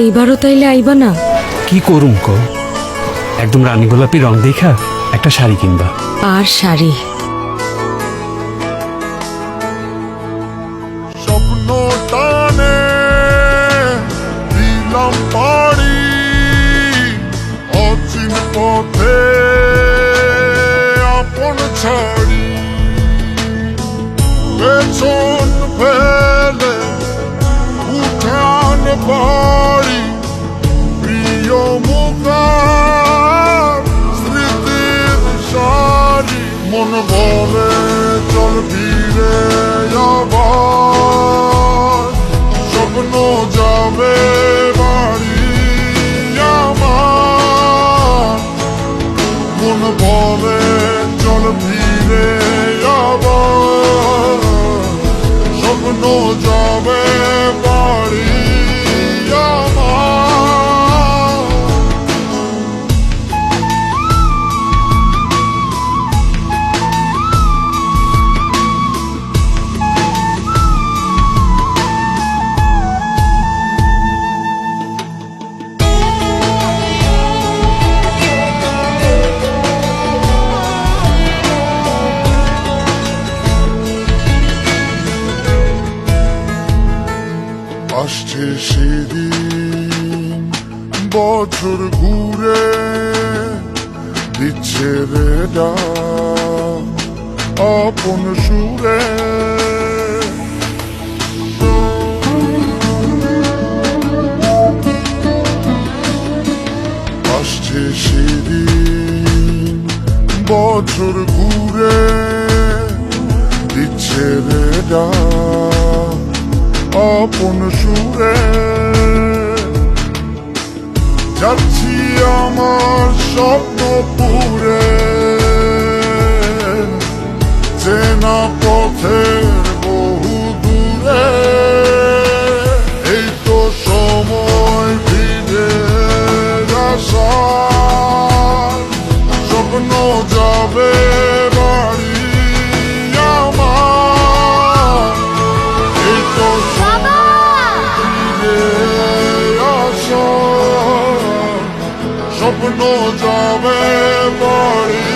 এইবারও তাইলে আইবা না? কি করুম কো? একদম রানী গোলাপি রং দেখা একটা শাড়ি কিনবা। আর শাড়ি? স্বপ্ন টানে দিলাম পাড়ি মুখার স্মৃতির সারি মন বলে চল ফিরে আবার। স্বপ্ন যাবে বাড়ি আমার। মন বলে চল ফিরে আসছে সেদিন বছর ঘুরে দিচ্ছে রে আপন সুরে। আসছে সেদিন বছর ঘুরে দিচ্ছে রে ডাক আপন সুরে যাচ্ছি আমার স্বপ্ন পুরে স্বপ্ন যাবে বাড়ি